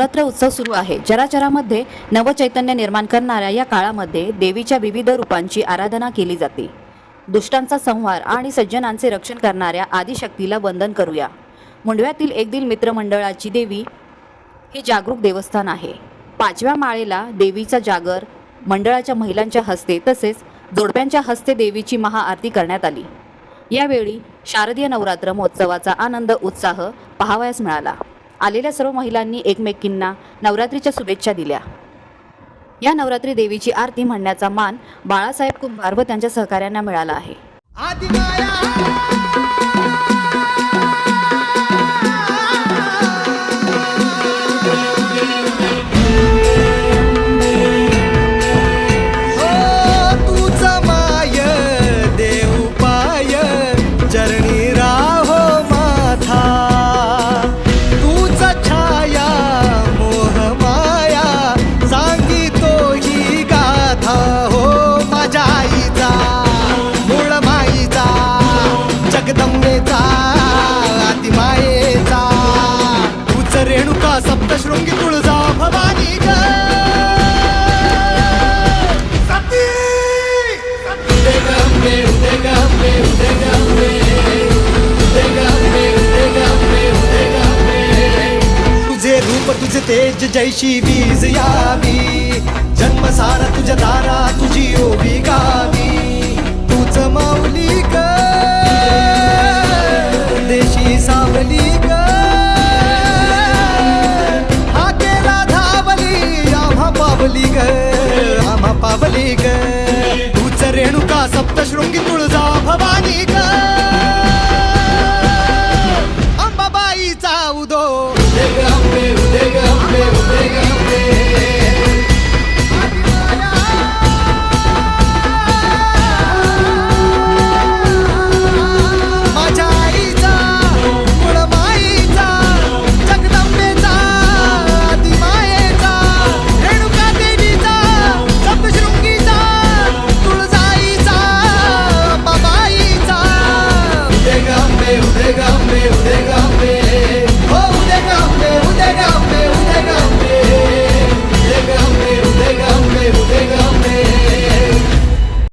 नवरात्र उत्सव सुरू आहे. चराचरामध्ये नवचैतन्य निर्माण करणाऱ्या या काळामध्ये देवीच्या विविध रूपांची आराधना केली जाते. दुष्टांचा संहार आणि सज्जनांचे रक्षण करणाऱ्या आदिशक्तीला वंदन करूया. मुंडव्यातील एक दिन मित्रमंडळाची देवी हे जागरूक देवस्थान आहे. पाचव्या माळेला देवीचा जागर मंडळाच्या महिलांच्या हस्ते तसेच जोडप्यांच्या हस्ते देवीची महाआरती करण्यात आली. यावेळी शारदीय नवरात्र महोत्सवाचा आनंद उत्साह पाहावयास मिळाला. आलेल्या सर्व महिलांनी एकमेकींना नवरात्रीच्या शुभेच्छा दिल्या. या नवरात्री देवीची आरती म्हणण्याचा मान बाळासाहेब कुंभार व त्यांच्या सहकाऱ्यांना मिळाला आहे. रेणुका सप्तशृंगी तुळजा भवानी ग तुझे रूप तुझे तेज जैशी बीज यावी. जन्म सारा तुझ्या दारा तुझी ओवी ரொங்கி தொழு legal, meu legal.